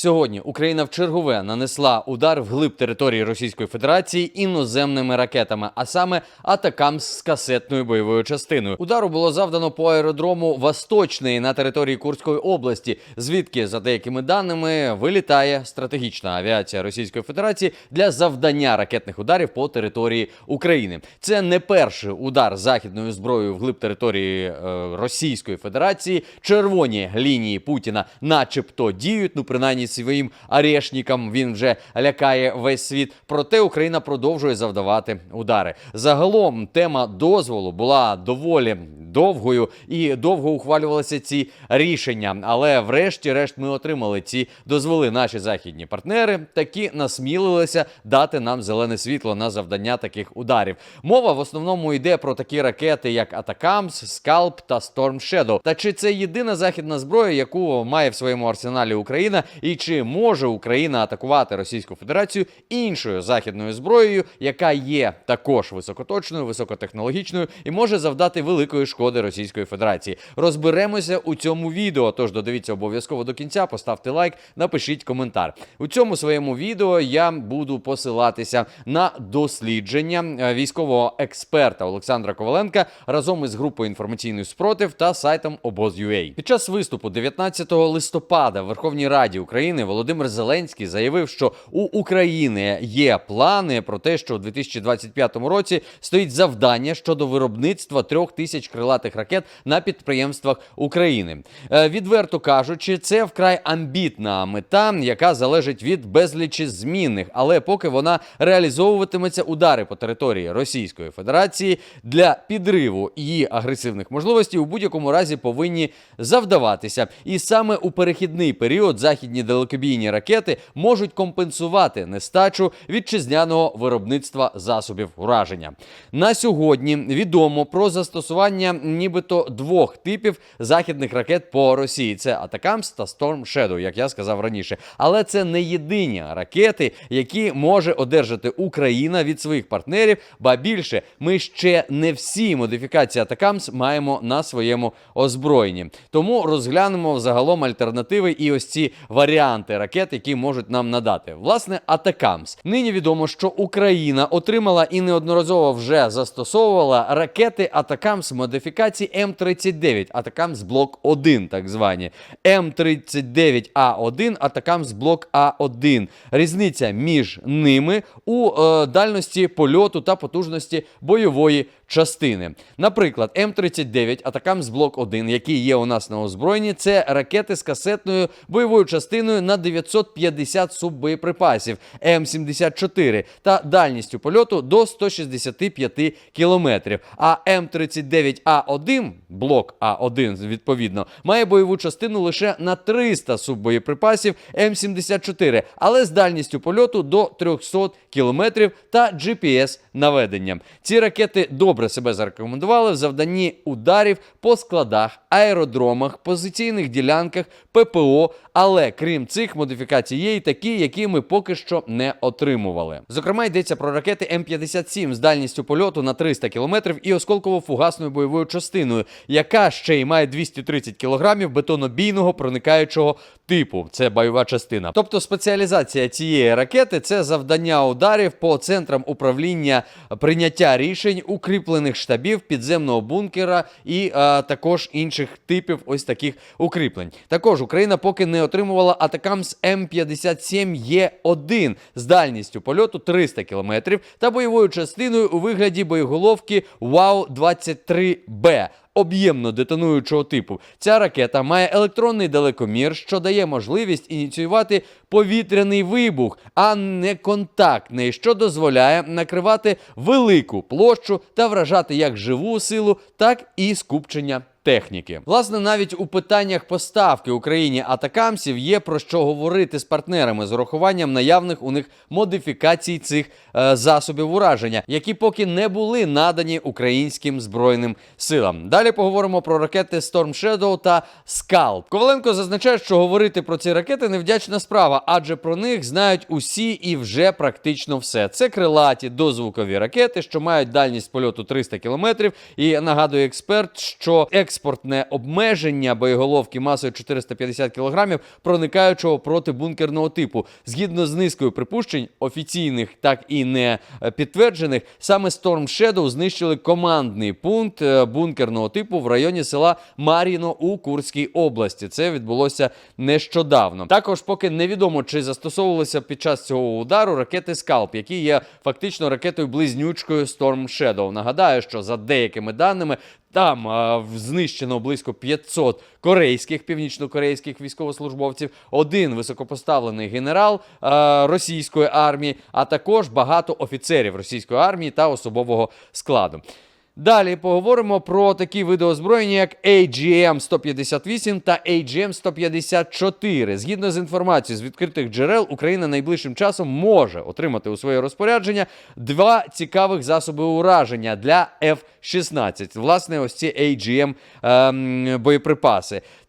Сьогодні Україна в чергове нанесла удар вглиб території Російської Федерації іноземними ракетами, а саме атакам з касетною бойовою частиною. Удару було завдано по аеродрому Восточний на території Курської області, звідки, за деякими даними, вилітає стратегічна авіація Російської Федерації для завдання ракетних ударів по території України. Це не перший удар західною зброєю вглиб території е, Російської Федерації. Червоні лінії Путіна, начебто, діють. Ну, принаймні, своїм арешникам він вже лякає весь світ. Проте Україна продовжує завдавати удари. Загалом тема дозволу була доволі довгою і довго ухвалювалися ці рішення. Але, врешті-решт, ми отримали ці дозволи. Наші західні партнери такі насмілилися дати нам зелене світло на завдання таких ударів. Мова в основному йде про такі ракети, як Атакамс, Скалп та Storm Shadow. Та чи це єдина західна зброя, яку має в своєму арсеналі Україна, і чи може Україна атакувати Російську Федерацію іншою західною зброєю, яка є також високоточною, високотехнологічною і може завдати великої шкоди Російської Федерації? Розберемося у цьому відео. Тож додивіться обов'язково до кінця, поставте лайк, напишіть коментар. У цьому своєму відео я буду посилатися на дослідження е, військового експерта Олександра Коваленка разом із групою інформаційний спротив та сайтом Обоз.ua. Під час виступу 19 листопада в Верховній Раді України Володимир Зеленський заявив, що у України є плани про те, що у 2025 році стоїть завдання щодо виробництва трьох тисяч крилатих ракет на підприємствах України. Е, Відверто кажучи, це вкрай амбітна мета, яка залежить від безлічі змінних, але поки вона реалізовуватиметься удари по території Російської Федерації для підриву її агресивних можливостей у будь-якому разі повинні завдаватися. І саме у перехідний період західні далекобійні ракети можуть компенсувати нестачу вітчизняного виробництва засобів ураження. На сьогодні відомо про застосування нібито двох типів західних ракет по Росії: це Атакамс та Storm Shadow, як я сказав раніше. Але це не єдині ракети, які може одержати Україна від своїх партнерів. Ба більше, ми ще не всі модифікації Атакамс маємо на своєму озброєнні. Тому розглянемо взагалом альтернативи і ось ці варіанти ракет, які можуть нам надати. Власне, Атакамс. Нині відомо, що Україна отримала і неодноразово вже застосовувала ракети Атакамс модифікації М39, Атакамс блок 1, так звані М39А1, Атакамс блок А1. Різниця між ними у е, дальності польоту та потужності бойової частини. Наприклад, М39 Атакамс блок 1, який є у нас на озброєнні, це ракети з касетною бойовою частиною на 950 суббоєприпасів М74 та дальністю польоту до 165 кілометрів. А М39А1, блок А1, відповідно, має бойову частину лише на 300 суббоєприпасів М74, але з дальністю польоту до 300 кілометрів та GPS наведенням. Ці ракети добре себе зарекомендували в завданні ударів по складах, аеродромах, позиційних ділянках, ППО. Але крім цих модифікацій, є і такі, які ми поки що не отримували. Зокрема, йдеться про ракети М57 з дальністю польоту на 300 кілометрів і осколково-фугасною бойовою частиною, яка ще й має 230 кілограмів бетонобійного проникаючого типу. Це бойова частина. Тобто спеціалізація цієї ракети це завдання ударів по центрам управління прийняття рішень, укріплених штабів, підземного бункера і е, також інших типів ось таких укріплень. Також Україна поки не отримувала Атакамс М57Е1 з дальністю польоту 300 км та бойовою частиною у вигляді боєголовки ВАУ-23Б об'ємно детонуючого типу. Ця ракета має електронний далекомір, що дає можливість ініціювати повітряний вибух, а не контактний, що дозволяє накривати велику площу та вражати як живу силу, так і скупчення. Техніки, власне, навіть у питаннях поставки Україні атакамсів є про що говорити з партнерами з урахуванням наявних у них модифікацій цих е, засобів ураження, які поки не були надані українським збройним силам. Далі поговоримо про ракети Storm Shadow та Scalp. Коваленко зазначає, що говорити про ці ракети невдячна справа, адже про них знають усі і вже практично все. Це крилаті дозвукові ракети, що мають дальність польоту 300 км. І нагадує експерт, що експортне обмеження боєголовки масою 450 кг, проникаючого протибункерного типу. Згідно з низкою припущень, офіційних, так і не е, підтверджених, саме Storm Shadow знищили командний пункт е, бункерного типу в районі села Мар'їно у Курській області. Це відбулося нещодавно. Також поки невідомо, чи застосовувалися під час цього удару ракети Скалп, які є фактично ракетою близнючкою Storm Shadow. Нагадаю, що за деякими даними. Там а, знищено близько 500 корейських північнокорейських військовослужбовців, один високопоставлений генерал а, російської армії, а також багато офіцерів російської армії та особового складу. Далі поговоримо про такі види озброєння, як AGM-158 та AGM-154. Згідно з інформацією з відкритих джерел, Україна найближчим часом може отримати у своє розпорядження два цікавих засоби ураження для F-16. Власне, ось ці AGM ем.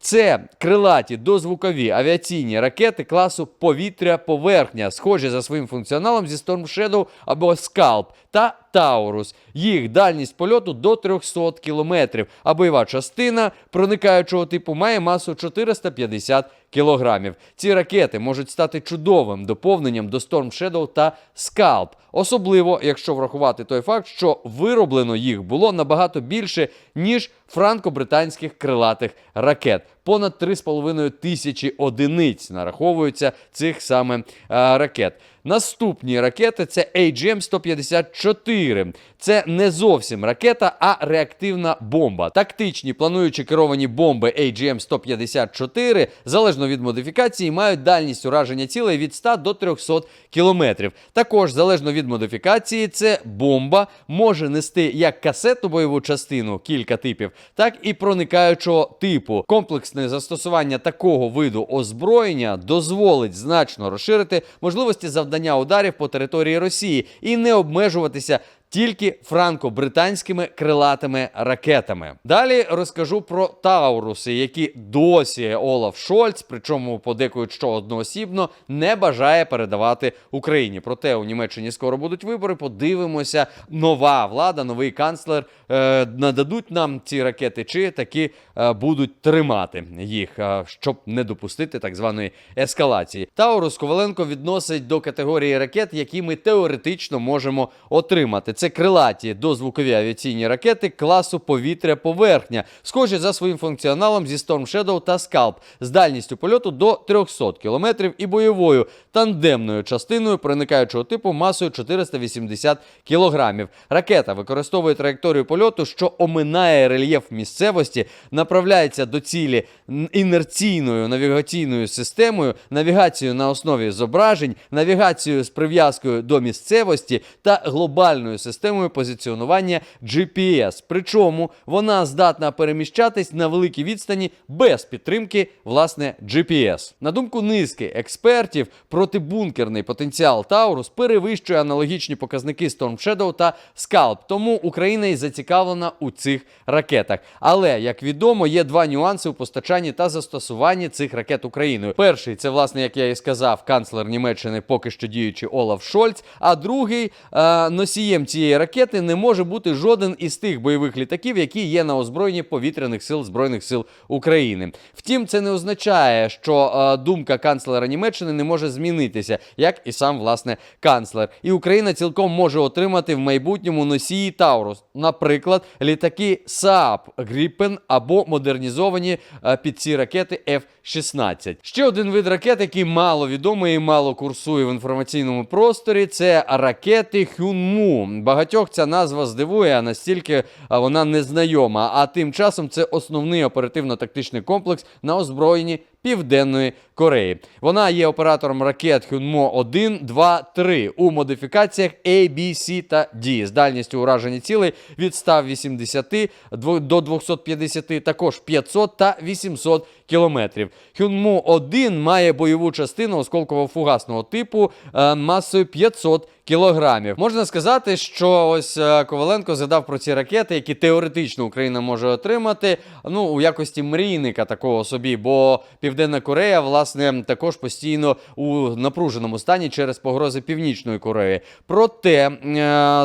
Це крилаті дозвукові авіаційні ракети класу повітря-поверхня, схожі за своїм функціоналом зі Storm Shadow або Scalp та Таурус. Їх дальність польоту до 300 кілометрів, а бойова частина проникаючого типу має масу 450 кілограмів. Ці ракети можуть стати чудовим доповненням до Storm Shadow та Scalp. Особливо, якщо врахувати той факт, що вироблено їх було набагато більше, ніж франко-британських крилатих ракет. Понад 3,5 тисячі одиниць нараховуються цих саме е, ракет. Наступні ракети це AGM-154. Це не зовсім ракета, а реактивна бомба. Тактичні плануючі керовані бомби AGM-154, залежно від модифікації, мають дальність ураження цілей від 100 до 300 кілометрів. Також, залежно від модифікації, це бомба може нести як касетну бойову частину, кілька типів, так і проникаючого типу. Комплексне застосування такого виду озброєння дозволить значно розширити можливості завдання ударів по території Росії і не обмежуватися. Тільки франко-британськими крилатими ракетами. Далі розкажу про Тауруси, які досі Олаф Шольц, причому подекують, що одноосібно, не бажає передавати Україні. Проте у Німеччині скоро будуть вибори. Подивимося, нова влада, новий канцлер е, нададуть нам ці ракети, чи таки е, будуть тримати їх, е, щоб не допустити так званої ескалації. Таурус Коваленко відносить до категорії ракет, які ми теоретично можемо отримати. Це крилаті дозвукові авіаційні ракети класу повітря-поверхня, схожі за своїм функціоналом зі Storm Shadow та Scalp, з дальністю польоту до 300 км і бойовою тандемною частиною проникаючого типу масою 480 кг. Ракета використовує траєкторію польоту, що оминає рельєф місцевості, направляється до цілі інерційною навігаційною системою, навігацією на основі зображень, навігацією з прив'язкою до місцевості та глобальною системою позиціонування GPS. Причому вона здатна переміщатись на великій відстані без підтримки власне GPS. На думку низки експертів, протибункерний потенціал Таурус перевищує аналогічні показники Storm Shadow та Scalp, тому Україна і зацікавлена у цих ракетах. Але як відомо, є два нюанси у постачанні та застосуванні цих ракет Україною. Перший це, власне, як я і сказав, канцлер Німеччини, поки що діючий Олаф Шольц. А другий е, носієм цієї ракети не може бути жоден із тих бойових літаків, які є на озброєнні повітряних сил Збройних сил України. Втім, це не означає, що е, думка канцлера Німеччини не може змінитися, як і сам власне канцлер. І Україна цілком може отримати в майбутньому носії Таурус, наприклад, літаки Saab Gripen або модернізовані е, під ці ракети F-16. Ще один вид ракет, який мало відомий і мало курсує в інформаційному просторі, це ракети Хюнму. Багатьох ця назва здивує, а настільки вона незнайома. А тим часом це основний оперативно-тактичний комплекс на озброєнні Південної Кореї. Вона є оператором ракет Хюнмо 1, 2, 3 у модифікаціях A, B, C та D з дальністю ураження цілей від 180 дво- до 250, також 500 та 800 кілометрів. Хюнму 1 має бойову частину осколково-фугасного типу е, масою 500 кілограмів. Можна сказати, що ось е, Коваленко згадав про ці ракети, які теоретично Україна може отримати ну у якості мрійника такого собі, бо Південна Корея, власне, також постійно у напруженому стані через погрози Північної Кореї. Проте, е,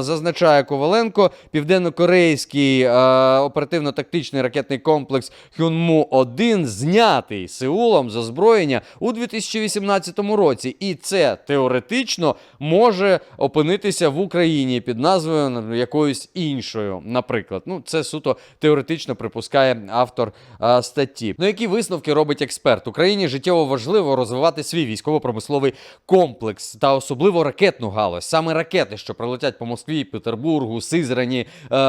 зазначає Коваленко, південно-корейський оперативно-тактичний ракетний комплекс Хюнму-1 знятий Сеулом з озброєння у 2018 році, і це теоретично може опинитися в Україні під назвою якоюсь іншою. Наприклад, ну це суто теоретично припускає автор а, статті. Ну які висновки робить експерт? Україні життєво важливо розвивати свій військово-промисловий комплекс та особливо ракетну галузь. Саме ракети, що прилетять по Москві, Петербургу, Сизрані, е,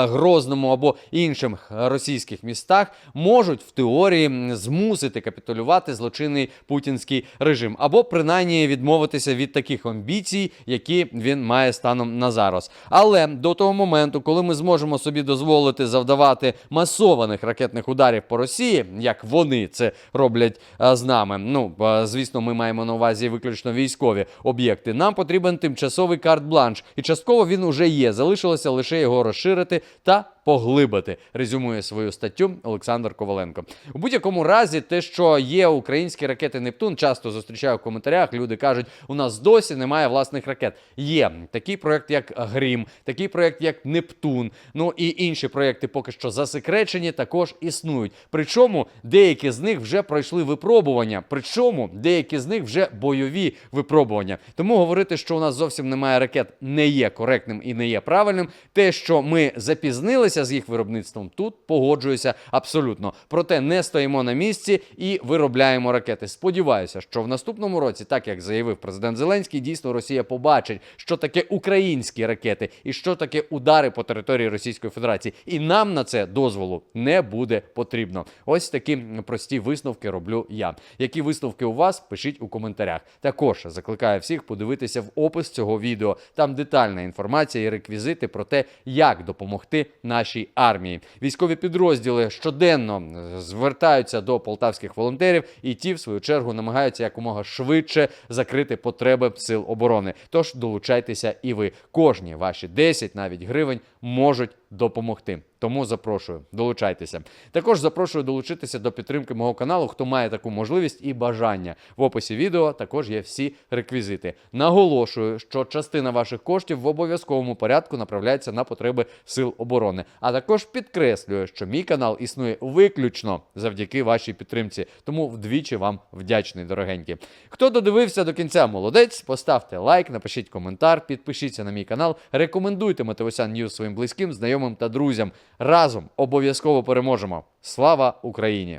Грозному або іншим е, російських містах, можуть в теорії м, змусити капітулювати злочинний путінський режим, або принаймні відмовитися від таких амбіцій, які він має станом на зараз. Але до того моменту, коли ми зможемо собі дозволити завдавати масованих ракетних ударів по Росії, як вони це роблять а, з нами. Ну а, звісно, ми маємо на увазі виключно військові об'єкти. Нам потрібен тимчасовий карт-бланш, і частково він уже є. Залишилося лише його розширити та поглибити. Резюмує свою статтю Олександр Коваленко. У будь-якому разі, те, що є українські ракети Нептун, часто зустрічаю в коментарях. Люди кажуть, у нас досі немає власних ракет. Є такий проект, як Грім, такий проект, як Нептун. Ну і інші проекти поки що засекречені, також існують. Причому деякі з них вже пройшли випробування. Причому деякі з них вже бойові випробування. Тому говорити, що у нас зовсім немає ракет, не є коректним і не є правильним. Те, що ми запізнилися з їх виробництвом, тут погоджуюся абсолютно. Проте не стоїмо на місці і виробляємо ракети. Сподіваюся, що в наступному році, так як заявив президент Зеленський, дійсно Росія побачить, що таке українські ракети і що таке удари по території Російської Федерації. І нам на це дозволу не буде потрібно. Ось такі прості висновки роблю я. Які висновки у вас? Пишіть у коментарях. Також закликаю всіх подивитися в опис цього відео. Там детальна інформація і реквізити про те, як допомогти нашій армії. Військові підрозділи щоденно звертаються до полтавських волонтерів, і ті, в свою чергу, намагаються якомога швидше закрити потреби сил оборони. Тож долучайтеся і ви. Кожні ваші 10 навіть гривень можуть допомогти. Тому запрошую, долучайтеся. Також запрошую долучитися до підтримки мого каналу, хто має таку можливість і бажання. В описі відео також є всі реквізити. Наголошую, що частина ваших коштів в обов'язковому порядку направляється на потреби сил оборони. А також підкреслюю, що мій канал існує виключно завдяки вашій підтримці. Тому вдвічі вам вдячний, дорогенькі. Хто додивився до кінця, молодець, поставте лайк, напишіть коментар, підпишіться на мій канал, рекомендуйте Матевосян Ньюс своїм близьким, знайомим та друзям. Разом обов'язково переможемо. Слава Україні!